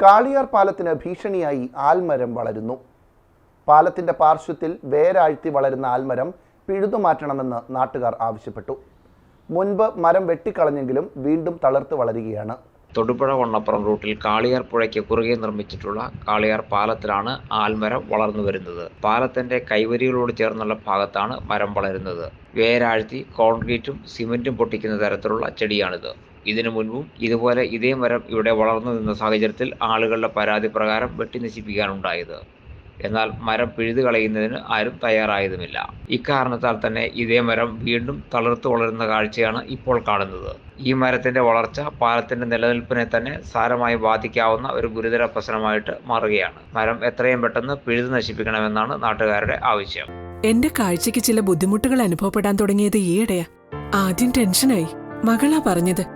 കാളിയാർ പാലത്തിന് ഭീഷണിയായി ആൽമരം വളരുന്നു. പാലത്തിന്റെ പാർശ്വത്തിൽ വേരാഴ്ത്തി വളരുന്ന ആൽമരം പിഴുതു പിഴുതുമാറ്റണമെന്ന് നാട്ടുകാർ ആവശ്യപ്പെട്ടു. മുൻപ് മരം വെട്ടിക്കളഞ്ഞെങ്കിലും വീണ്ടും തളർത്ത് വളരുകയാണ്. തൊടുപുഴ വണ്ണപ്പുറം റൂട്ടിൽ കാളിയാർ പുഴയ്ക്ക് കുറുകെ നിർമ്മിച്ചിട്ടുള്ള കാളിയാർ പാലത്തിലാണ് ആൽമരം വളർന്നു വരുന്നത്. പാലത്തിന്റെ കൈവരികളോട് ചേർന്നുള്ള ഭാഗത്താണ് മരം വളരുന്നത്. വേരാഴ്ത്തി കോൺക്രീറ്റും സിമെന്റും പൊട്ടിക്കുന്ന തരത്തിലുള്ള ചെടിയാണിത്. ഇതിനു മുൻപും ഇതുപോലെ ഇതേ മരം ഇവിടെ വളർന്നു നിന്ന സാഹചര്യത്തിൽ ആളുകളുടെ പരാതി പ്രകാരം വെട്ടി നശിപ്പിക്കാനുണ്ടായത്. എന്നാൽ മരം പിഴുതു കളയുന്നതിന് ആരും തയ്യാറായതുമില്ല. ഇക്കാരണത്താൽ തന്നെ ഇതേ മരം വീണ്ടും തളർത്തു വളരുന്ന കാഴ്ചയാണ് ഇപ്പോൾ കാണുന്നത്. ഈ മരത്തിന്റെ വളർച്ച പാലത്തിന്റെ നിലനിൽപ്പിനെ തന്നെ സാരമായി ബാധിക്കാവുന്ന ഒരു ഗുരുതര പ്രശ്നമായിട്ട് മാറുകയാണ്. മരം എത്രയും പെട്ടെന്ന് പിഴുതു നശിപ്പിക്കണമെന്നാണ് നാട്ടുകാരുടെ ആവശ്യം. എന്റെ കാഴ്ചയ്ക്ക് ചില ബുദ്ധിമുട്ടുകൾ അനുഭവപ്പെടാൻ തുടങ്ങിയത് ഈയിടെയാ. ആദ്യം ടെൻഷനായി. മകളാ പറഞ്ഞത്.